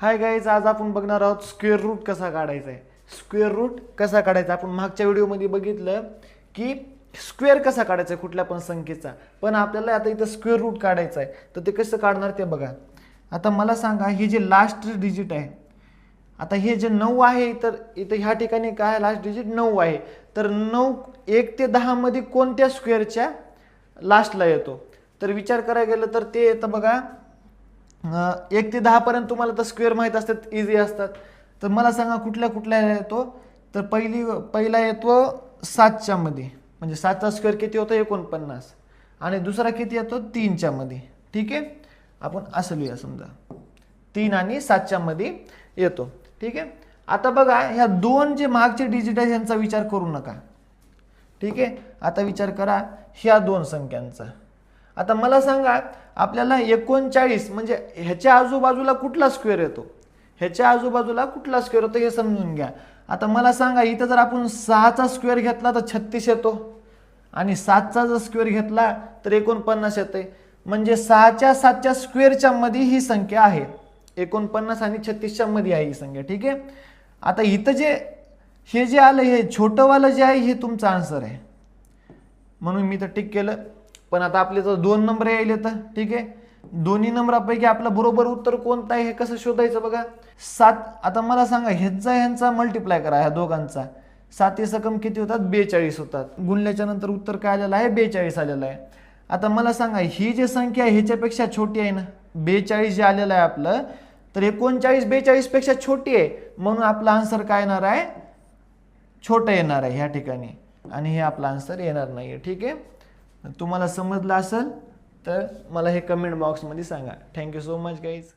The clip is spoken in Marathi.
हाय गाईज आज आपण बघणार आहोत स्क्वेअर रूट कसा काढायचा आहे. स्क्वेअर रूट कसा काढायचा? आपण मागच्या व्हिडिओमध्ये बघितलं की स्क्वेअर कसा काढायचा आहे कुठल्या पण संख्येचा. पण आपल्याला आता इथं स्क्वेअर रूट काढायचा आहे. तर ते कसं काढणार ते बघा. आता मला सांगा हे जे लास्ट डिजिट आहे आता हे जे नऊ आहे तर इथं ह्या ठिकाणी काय लास्ट डिजिट नऊ आहे. तर नऊ एक ते दहामध्ये कोणत्या स्क्वेअरच्या लास्टला येतो? तर विचार करायला गेलं तर ते येतं बघा. एक ते दहापर्यंत तुम्हाला तर स्क्वेअर माहीत असतात इझी असतात. तर मला सांगा कुठल्या कुठल्या येतो? तर पहिली पहिला येतो सातच्यामध्ये म्हणजे सातचा स्क्वेअर किती होतो? एकोणपन्नास. आणि दुसरा किती येतो? तीनच्यामध्ये ठीक आहे? आपण असं लिहूया समजा. तीन आणि सातच्यामध्ये येतो. ठीक आहे? आता बघा ह्या दोन जे मागचे डिजिट आहेत यांचा विचार करू नका. ठीक आहे? आता विचार करा ह्या दोन संख्यांचा. आता मला सांगा आपल्याला एकोणचाळीस म्हणजे ह्याच्या आजूबाजूला कुठला स्क्वेअर येतो? ह्याच्या आजूबाजूला कुठला स्क्वेअर येतो हे समजून घ्या. आता मला सांगा इथं जर आपण सहाचा स्क्वेअर घेतला तर छत्तीस येतो. आणि सातचा जर स्क्वेअर घेतला तर एकोणपन्नास येते. म्हणजे सहाच्या सातच्या स्क्वेअरच्या मध्ये ही संख्या आहे. एकोणपन्नास आणि छत्तीसच्या मध्ये आहे ही संख्या ठीक आहे? आता इथं जे हे जे आलं हे छोटंवालं जे आहे हे तुमचं आन्सर आहे. म्हणून मी तर टिक केलं. पण आता आपले जर दोन नंबर यायले तर? ठीक आहे? दोन्ही नंबरापैकी आपलं बरोबर उत्तर कोणतं आहे हे कसं शोधायचं बघा? सात आता मला सांगा ह्याचा ह्यांचा मल्टिप्लाय करा ह्या दोघांचा. साती सकम किती होतात? बेचाळीस होतात. गुणल्याच्या नंतर उत्तर काय आलेलं आहे? बेचाळीस आलेलं आहे. आता मला सांगा ही जी संख्या आहे ह्याच्यापेक्षा छोटी आहे ना? बेचाळीस जे आलेलं आहे आपलं तर एकोणचाळीस बेचाळीसपेक्षा छोटी आहे? म्हणून आपला आन्सर काय येणार आहे? छोटं येणार आहे ह्या ठिकाणी. आणि हे आपला आन्सर येणार नाही आहे ठीक आहे? तुम्हाला समजलं असेल तर मला हे कमेंट बॉक्समध्ये सांगा. Thank you so much guys